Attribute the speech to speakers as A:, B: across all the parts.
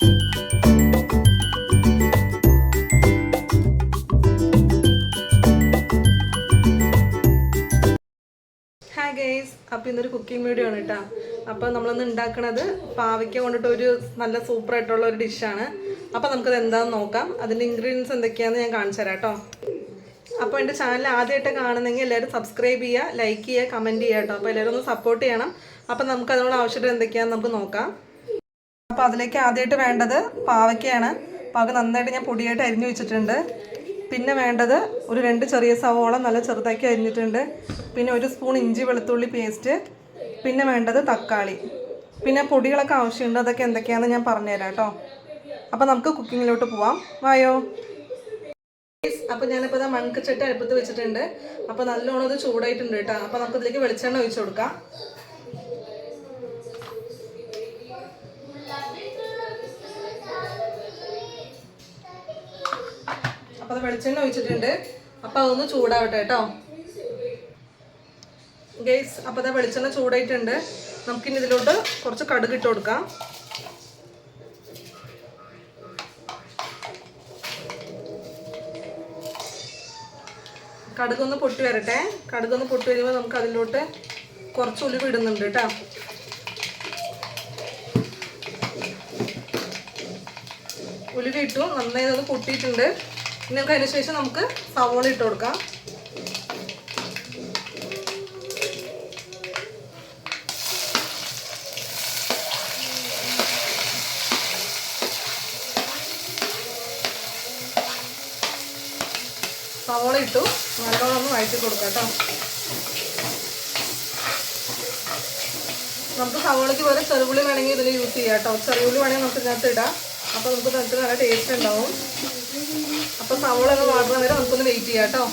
A: Hi guys അപ്പോൾ ഇന്നൊരു cooking video ആണ് കേട്ടോ അപ്പോൾ നമ്മളൊന്ന് ഉണ്ടാക്കണത് പാവയ്ക്ക കൊണ്ടിട്ട് ഒരു നല്ല സൂപ്പർ ആയിട്ടുള്ള ഒരു ഡിഷാണ് അപ്പോൾ നമുക്കത് എന്താണെന്ന് നോക്കാം. അതിന്റെ ഇൻഗ്രീഡിയൻസ് എന്തൊക്കെയാണെന്ന് ഞാൻ കാണിച്ചു തരാം കേട്ടോ അപ്പോൾ എന്റെ ചാനൽ ആദ്യമായിട്ട് കാണുന്നെങ്കിൽ എല്ലാവരും സബ്സ്ക്രൈബ് ചെയ്യുക ലൈക്ക് ചെയ്യുക കമന്റ് ചെയ്യുക കേട്ടോ അപ്പോൾ എല്ലാവരും ഒന്ന് സപ്പോർട്ട് ചെയ്യണം. അപ്പോൾ നമുക്ക് അതിനുള്ള ആവശ്യമായിട്ട് എന്തൊക്കെയാണെന്ന് നമുക്ക് നോക്കാം. അപ്പോൾ അതിലേക്ക് ആദ്യമായിട്ട് വേണ്ടത് പാവയ്ക്കയാണ്. പാവ നന്നായിട്ട് ഞാൻ പൊടിയായിട്ട് അരിഞ്ഞു വെച്ചിട്ടുണ്ട്. പിന്നെ വേണ്ടത് ഒരു രണ്ട് ചെറിയ സവോള നല്ല ചെറുതാക്കി അരിഞ്ഞിട്ടുണ്ട്. പിന്നെ ഒരു സ്പൂൺ ഇഞ്ചി വെളുത്തുള്ളി പേസ്റ്റ്. പിന്നെ വേണ്ടത് തക്കാളി. പിന്നെ പൊടികളൊക്കെ ആവശ്യമുണ്ട് അതൊക്കെ എന്തൊക്കെയാണെന്ന് ഞാൻ പറഞ്ഞുതരാം കേട്ടോ. അപ്പോൾ നമുക്ക് കുക്കിങ്ങിലോട്ട് പോവാം. വായോ? അപ്പോൾ ഞാനിപ്പോൾ ഇതാ മൺകച്ചട്ടി അടുപ്പത്ത് വെച്ചിട്ടുണ്ട്. അപ്പോൾ നല്ലോണം അത് ചൂടായിട്ടുണ്ട് കേട്ടോ. അപ്പോൾ നമുക്ക് ഇതിലേക്ക് വെളിച്ചെണ്ണ ഒഴിച്ചു കൊടുക്കാം. അപ്പോൾ അത് വെളിച്ചെണ്ണ ഒഴിച്ചിട്ടുണ്ട്. അപ്പൊ അതൊന്ന് ചൂടാവട്ടെ കേട്ടോ. ഗെയ്സ് അപ്പൊ അത് വെളിച്ചെണ്ണ ചൂടായിട്ടുണ്ട്. നമുക്കിനി ഇതിലോട്ട് കുറച്ച് കടുക് ഇട്ട് കൊടുക്കാം. കടുകൊന്ന് പൊട്ടി വരട്ടെ. കടുകൊന്ന് പൊട്ടി വരുമ്പോൾ നമുക്ക് അതിലോട്ട് കുറച്ച് ഉലുവ ഇടുന്നുണ്ട് കേട്ടോ. ഉലുവ ഇട്ടു. നന്നായി അത് പൊട്ടിയിട്ടുണ്ട്. നമുക്ക് അതിന് ശേഷം നമുക്ക് സവോള ഇട്ട് കൊടുക്കാം. സവോള ഇട്ടു. നല്ലോണം ഒന്ന് വഴറ്റി കൊടുക്കാം കേട്ടോ. നമുക്ക് സവോളയ്ക്ക് പോലെ ചെറുപുളി വേണമെങ്കിൽ ഇതിൽ യൂസ് ചെയ്യാം കേട്ടോ. ചെറുപുളി വേണമെങ്കിൽ നമുക്ക് ഇതിനകത്ത് ഇടാം. അപ്പോൾ നമുക്ക് നല്ല ടേസ്റ്റ് ഉണ്ടാവും. അപ്പോൾ സവോള ഒന്ന് വരെ നമുക്കൊന്ന് വെയിറ്റ് ചെയ്യാം കേട്ടോ.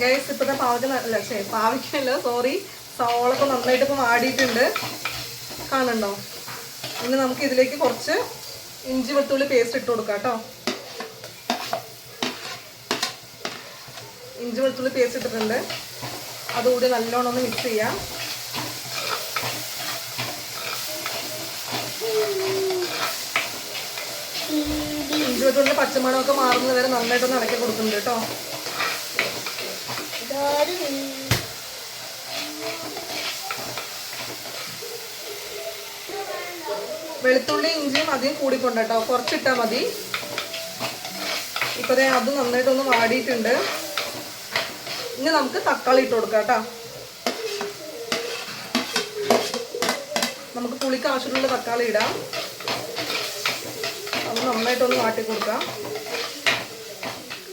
A: ഗൈസ് ഇപ്പോഴത്തെ പാവയ്ക്ക് നല്ല ശരി പാവയ്ക്കല്ല സോറി സവോളൊക്കെ നന്നായിട്ട് ഇപ്പോൾ വാടിയിട്ടുണ്ട്. കാണുന്നുണ്ടോ? ഇനി നമുക്ക് ഇതിലേക്ക് കുറച്ച് ഇഞ്ചി വെളുത്തുള്ളി പേസ്റ്റ് ഇട്ട് കൊടുക്കാം കേട്ടോ. ഇഞ്ചി വെളുത്തുള്ളി പേസ്റ്റ് ഇട്ടിട്ടുണ്ട്. അതുകൂടി നല്ലോണം ഒന്ന് മിക്സ് ചെയ്യാം. വെളുത്തുള്ളിന്റെ പച്ചമണമൊക്കെ മാറുന്നത് വരെ നന്നായിട്ടൊന്ന് അടക്കി കൊടുക്കുന്നുണ്ട് കേട്ടോ. വെളുത്തുള്ളി ഇഞ്ചിയും അധികം കൂടിക്കൊണ്ട് കേട്ടോ. കുറച്ചിട്ടാ മതി. ഇപ്പൊ അത് നന്നായിട്ടൊന്ന് വാടിയിട്ടുണ്ട്. ഇനി നമുക്ക് തക്കാളി ഇട്ട് കൊടുക്കാം കേട്ടോ. നമുക്ക് പുളിക്ക് ആവശ്യമുള്ള തക്കാളി ഇടാം. നന്നായിട്ടൊന്ന് വാട്ടി കൊടുക്കാം.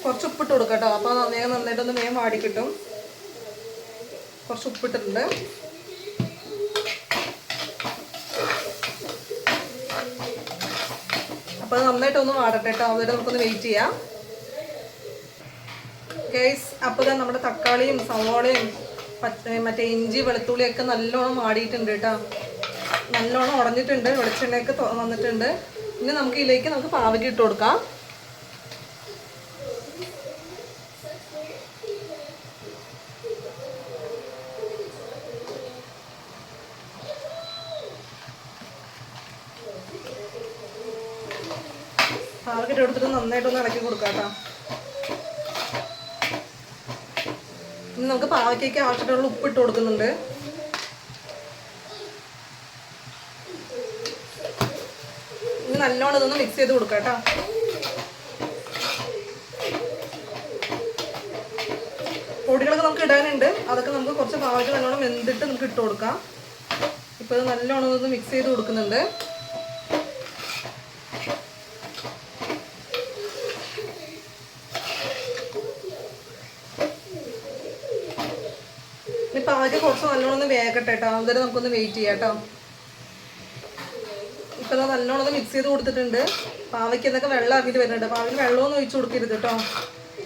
A: കുറച്ച് ഉപ്പിട്ട് കൊടുക്കാം കേട്ടോ. അപ്പോൾ വേഗം നന്നായിട്ടൊന്ന് വേഗം വാടി കിട്ടും. കുറച്ച് ഉപ്പിട്ടിട്ടുണ്ട്. അപ്പോൾ അത് നന്നായിട്ടൊന്ന് വാടട്ടെ കേട്ടോ. അതുവരെ നമുക്കൊന്ന് വെയിറ്റ് ചെയ്യാം. ഗൈസ് അപ്പോൾ തന്നെ നമ്മുടെ തക്കാളിയും സവോളയും മറ്റേ ഇഞ്ചി വെളുത്തുള്ളിയൊക്കെ നല്ലോണം വാടിയിട്ടുണ്ട് കേട്ടോ. നല്ലോണം ഉടഞ്ഞിട്ടുണ്ട്. വെളിച്ചെണ്ണയൊക്കെ വന്നിട്ടുണ്ട്. ഇനി നമുക്ക് ഇതിലേക്ക് നമുക്ക് പാവയ്ക്ക് ഇട്ട് കൊടുക്കാം. പാവയ്ക്ക് കൊടുത്തിട്ട് നന്നായിട്ടൊന്ന് ഇളക്കി കൊടുക്കാം ഇനി നമുക്ക് പാവയ്ക്കൊക്കെ ആവശ്യത്തിനുള്ള ഉപ്പ് ഇട്ട് കൊടുക്കുന്നുണ്ട്. നല്ലോണം ഇതൊന്ന് മിക്സ് ചെയ്ത് കൊടുക്കാം കേട്ടോ. പൊടികളൊക്കെ നമുക്ക് ഇടാനുണ്ട്. അതൊക്കെ നമുക്ക് കുറച്ച് പാവയ്ക്ക് നല്ലോണം വെന്തിട്ട് നമുക്ക് ഇട്ട് കൊടുക്കാം. ഇപ്പോൾ ഇത് നല്ലോണം ഇതൊന്ന് മിക്സ് ചെയ്ത് കൊടുക്കുന്നുണ്ട്. ഇനി പാവയ്ക്ക് കുറച്ച് നല്ലോണം ഒന്ന് വേഗട്ടെ കേട്ടോ. അതുവരെ നമുക്കൊന്ന് വെയിറ്റ് ചെയ്യാം കേട്ടോ. ഇപ്പം ദാ നല്ലോണം മിക്സ് ചെയ്ത് കൊടുത്തിട്ടുണ്ട്. പാവയ്ക്ക് എന്നൊക്കെ വെള്ളം ഇറങ്ങിയിട്ട് വരുന്നുണ്ട്. പാവയ്ക്ക് വെള്ളമൊന്നും ഒഴിച്ച് കൊടുക്കരുത് കേട്ടോ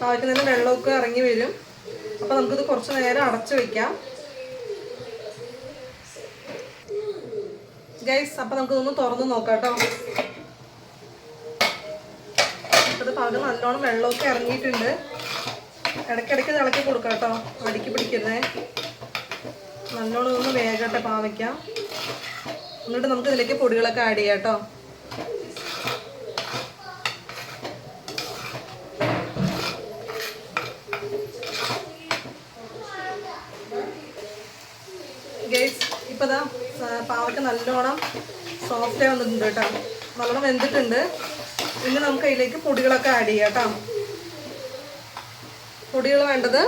A: പാവയ്ക്ക് തന്നെ വെള്ളമൊക്കെ ഇറങ്ങി വരും. അപ്പോൾ നമുക്കിത് കുറച്ച് നേരം അടച്ചു വെക്കാം. ഗൈസ് അപ്പം നമുക്കിതൊന്ന് തുറന്ന് നോക്കാം കേട്ടോ അത് പാവയ്ക്ക് നല്ലോണം വെള്ളമൊക്കെ ഇറങ്ങിയിട്ടുണ്ട്. ഇടയ്ക്കിടയ്ക്ക് ഇത് ഇളക്കി കൊടുക്കാം കേട്ടോ അടുക്കി പിടിക്കുന്നേ നല്ലോണം ഒന്ന് വേഗട്ടെ പാവയ്ക്കാം. എന്നിട്ട് നമുക്ക് ഇതിലേക്ക് പൊടികളൊക്കെ ആഡ് ചെയ്യാം കേട്ടോ ഇപ്പൊ ദാ സ- നല്ലോണം സോഫ്റ്റ് ആയി വന്നിട്ടുണ്ട് കേട്ടോ നല്ലോണം വെന്തിട്ടുണ്ട്. ഇനി നമുക്ക് അതിലേക്ക് പൊടികളൊക്കെ ആഡ് ചെയ്യാം കേട്ടോ പൊടികൾ വേണ്ടത്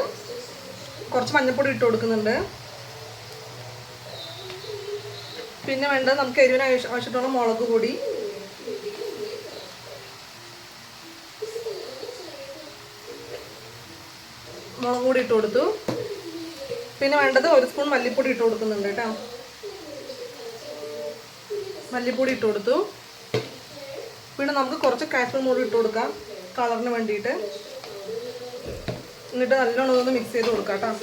A: കുറച്ച് മഞ്ഞൾപ്പൊടി ഇട്ട് കൊടുക്കുന്നുണ്ട്. പിന്നെ വേണ്ടത് നമുക്ക് എരിവിന് ആവശ്യത്തോളം മുളക് പൊടി. മുളക് പൊടി ഇട്ട് കൊടുത്തു. പിന്നെ വേണ്ടത് ഒരു സ്പൂൺ മല്ലിപ്പൊടി ഇട്ട് കൊടുക്കുന്നുണ്ട് കേട്ടോ. മല്ലിപ്പൊടി ഇട്ട് കൊടുത്തു. പിന്നെ നമുക്ക് കുറച്ച് കാശ്മീർ മുളക് ഇട്ട് കൊടുക്കാം കളറിന് വേണ്ടിയിട്ട്. എന്നിട്ട് നല്ലോണം ഒന്ന് മിക്സ് ചെയ്ത് കൊടുക്കാം കേട്ടോ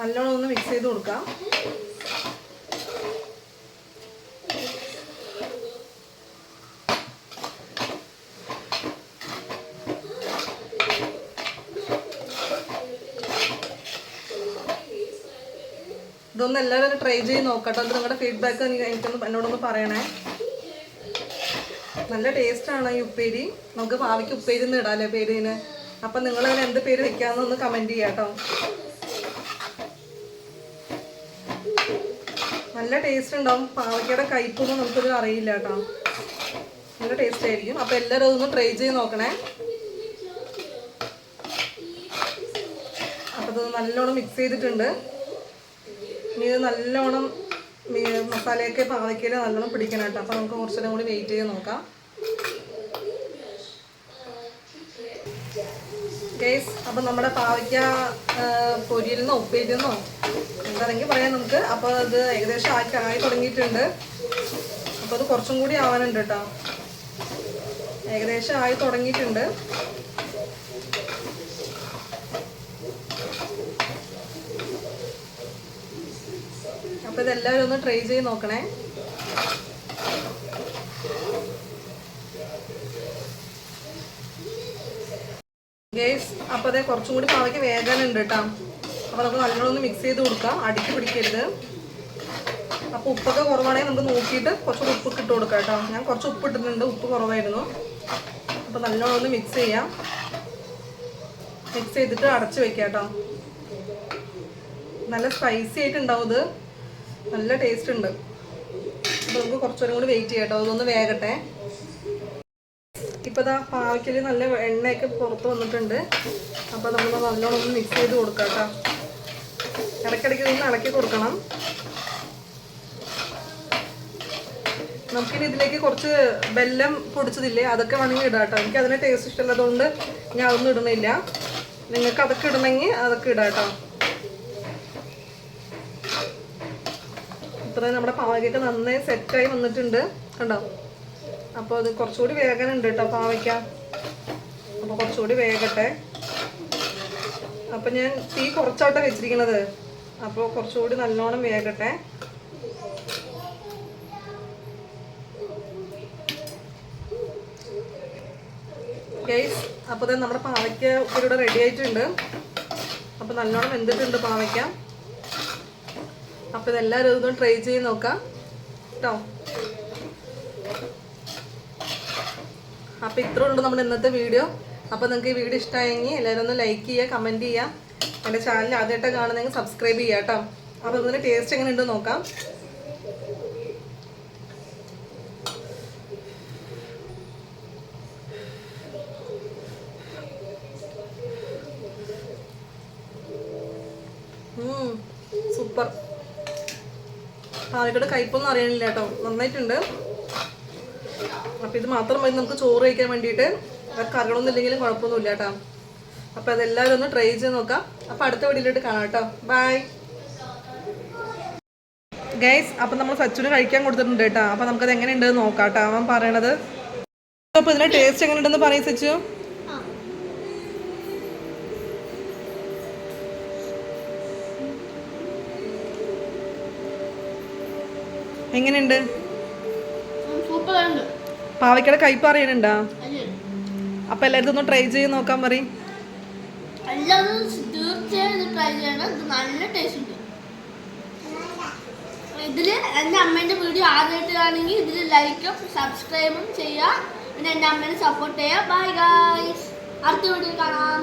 A: നല്ലോണം ഒന്ന് ചെയ്ത് കൊടുക്കാം. ഇതൊന്ന് എല്ലാവരും ട്രൈ ചെയ്ത് നോക്കട്ടോ. അത് നിങ്ങളുടെ ഫീഡ്ബാക്ക് എനിക്കൊന്ന് എന്നോടൊന്ന് പറയണേ. നല്ല ടേസ്റ്റാണ് ഈ ഉപ്പേരി. നമുക്ക് ഭാവിക്ക് ഉപ്പേരി എന്ന് ഇടാല്ലേ പേരിന്? അപ്പം നിങ്ങളതിന് എന്ത് പേര് വെക്കാമെന്ന് ഒന്ന് കമന്റ് ചെയ്യാം കേട്ടോ നല്ല ടേസ്റ്റ് ഉണ്ടാവും. പാവയ്ക്കയുടെ കയ്പൊന്നും നമുക്കിത് അറിയില്ല കേട്ടോ. നല്ല ടേസ്റ്റ് ആയിരിക്കും. അപ്പം എല്ലാവരും അതൊന്ന് ട്രൈ ചെയ്ത് നോക്കണേ. അപ്പം അത് നല്ലോണം മിക്സ് ചെയ്തിട്ടുണ്ട്. ഇനി ഇത് നല്ലോണം മീ- മസാലയൊക്കെ പാവയ്ക്കയിൽ നല്ലോണം പിടിക്കണം കേട്ടോ. അപ്പം നമുക്ക് കുറച്ചുകൂടെ കൂടി വെയിറ്റ് ചെയ്ത് നോക്കാം. ഗേസ് അപ്പം നമ്മുടെ പാവയ്ക്ക പൊരിയിൽ നിന്നോ ഉപ്പേരിയിൽ നിന്നോ എന്താണെങ്കിൽ പറയാം നമുക്ക്. അപ്പോൾ അത് ഏകദേശം ആക്കി ആയി തുടങ്ങിയിട്ടുണ്ട്. അപ്പോൾ അത് കുറച്ചും കൂടി ആവാനുണ്ട് കേട്ടോ. ഏകദേശം ആയി തുടങ്ങിയിട്ടുണ്ട്. അപ്പോൾ ഇതെല്ലാവരും ഒന്ന് ട്രൈ ചെയ്ത് നോക്കണേ. ഗേസ് അപ്പോൾ അതേ കുറച്ചും കൂടി പാവയ്ക്ക് വേഗനുണ്ട് കേട്ടോ. അപ്പോൾ നമുക്ക് നല്ലോണം മിക്സ് ചെയ്ത് കൊടുക്കാം. അടിക്ക് പിടിക്കരുത്. അപ്പോൾ ഉപ്പൊക്കെ കുറവാണെങ്കിൽ നമുക്ക് നോക്കിയിട്ട് കുറച്ചുകൂടി ഉപ്പ് ഇട്ട് കൊടുക്കാം കേട്ടോ. ഞാൻ കുറച്ച് ഉപ്പ് ഇട്ടിട്ടുണ്ട്. ഉപ്പ് കുറവായിരുന്നു. അപ്പോൾ നല്ലോണം ഒന്ന് മിക്സ് ചെയ്യാം. മിക്സ് ചെയ്തിട്ട് അടച്ച് വെക്കാം നല്ല സ്പൈസി ആയിട്ടുണ്ടാവും ഇത്. നല്ല ടേസ്റ്റ് ഉണ്ട്. അപ്പോൾ നമുക്ക് കുറച്ചുകൂടി കൂടി വെയിറ്റ് ചെയ്യാം കേട്ടോ. അതൊന്ന് വേകട്ടെ. ഇപ്പോൾ ഇതാ പാവയ്ക്കൽ നല്ല എണ്ണയൊക്കെ പുറത്ത് വന്നിട്ടുണ്ട്. അപ്പോൾ നമ്മൾ നല്ലോണം ഒന്ന് മിക്സ് ചെയ്ത് കൊടുക്കാം കേട്ടോ. ഇടയ്ക്കിടയ്ക്ക് നിന്ന് ഇളക്കി കൊടുക്കണം. നമുക്കിനി ഇതിലേക്ക് കുറച്ച് ബെല്ലം പൊടിച്ചതില്ലേ അതൊക്കെ വേണമെങ്കിൽ ഇടാം കേട്ടോ. എനിക്ക് അതിന് ടേസ്റ്റ് ഇഷ്ടമുള്ളതുകൊണ്ട് ഞാൻ അതൊന്നും ഇടണില്ല നിങ്ങൾക്ക് അതൊക്കെ ഇടണമെങ്കിൽ അതൊക്കെ ഇടാം കേട്ടോ. ഇത്രയും നമ്മുടെ പാവയ്ക്കൊക്കെ നന്നായി സെറ്റായി വന്നിട്ടുണ്ട്. കണ്ടോ? അപ്പോൾ അത് കുറച്ചുകൂടി വേഗനുണ്ട് കേട്ടോ പാവയ്ക്ക. അപ്പോൾ കുറച്ചുകൂടി വേഗട്ടെ അപ്പം ഞാൻ തീ കുറച്ചോട്ടെ വെച്ചിരിക്കണത്. അപ്പോൾ കുറച്ചുകൂടി നല്ലോണം വേകട്ടെ. ഗൈസ് അപ്പോൾ തന്നെ നമ്മുടെ പാവയ്ക്ക ഇവിടെ റെഡി ആയിട്ടുണ്ട്. അപ്പോൾ നല്ലോണം വെന്തിട്ടുണ്ട് പാവയ്ക്ക. അപ്പോൾ ഇതെല്ലാവരും ഇതൊന്നും ട്രൈ ചെയ്ത് നോക്കാം. കേട്ടോ അപ്പോൾ ഇത്രേ ഉള്ളൂ നമ്മുടെ ഇന്നത്തെ വീഡിയോ അപ്പോൾ നിങ്ങൾക്ക് ഈ വീഡിയോ ഇഷ്ടമായെങ്കിൽ എല്ലാവരും ഒന്ന് ലൈക്ക് ചെയ്യുക കമന്റ് ചെയ്യുക. എന്റെ ചാനൽ ആദ്യമായിട്ട് കാണുന്നെങ്കിൽ സബ്സ്ക്രൈബ് ചെയ്യാട്ടോ കേട്ടോ. അപ്പോൾ ഇതിന്റെ ടേസ്റ്റ് എങ്ങനെ ഉണ്ടെന്ന് നോക്കാം സൂപ്പർ പാലക്കാട് കയ്പൊന്നും അറിയണില്ല കേട്ടോ. നന്നായിട്ടുണ്ട്. അപ്പം ഇത് മാത്രം മതി നമുക്ക് ചോറ് കഴിക്കാൻ വേണ്ടിയിട്ട്. കറികളൊന്നും ഇല്ലെങ്കിലും കുഴപ്പമൊന്നുമില്ല കേട്ടോ. അപ്പം അതെല്ലാവരും ഒന്ന് ട്രൈ ചെയ്ത് നോക്കാം. അപ്പോൾ അടുത്ത വീഡിയോയിലോട്ട് കാണാം കേട്ടോ. ബൈ ഗൈസ് അപ്പം നമ്മൾ സച്ചുന് കഴിക്കാൻ കൊടുത്തിട്ടുണ്ട് കേട്ടോ. അപ്പം നമുക്കത് എങ്ങനെയുണ്ടെന്ന് നോക്കാം കേട്ടോ. അവൻ പറയണത്. അപ്പോൾ ഇതിന്റെ ടേസ്റ്റ് എങ്ങനെ എങ്ങനെയുണ്ടെന്ന് പറയും സച്ചു.
B: എങ്ങനെയുണ്ട്?
C: പാവയ്ക്കട
A: കൈപ്പ് കയ്പ് അറിയണുണ്ടാ? അപ്പൊ എല്ലായിടത്തും ഒന്ന് ട്രൈ ചെയ്ത് നോക്കാൻ പറയും.
B: എല്ലാവരും തീർച്ചയായും ട്രൈ ചെയ്യണം. ഇത് നല്ല ടേസ്റ്റ് ഉണ്ട്. ഇതിൽ എന്റെ അമ്മേന്റെ വീഡിയോ ആദ്യമായിട്ട് കാണുമെങ്കിൽ ഇതിൽ ലൈക്കും സബ്സ്ക്രൈബും ചെയ്യുക. പിന്നെ എന്റെ അമ്മേനെ സപ്പോർട്ട് ചെയ്യുക. ബൈ ഗായ്സ് അടുത്ത വീഡിയോ കാണാം.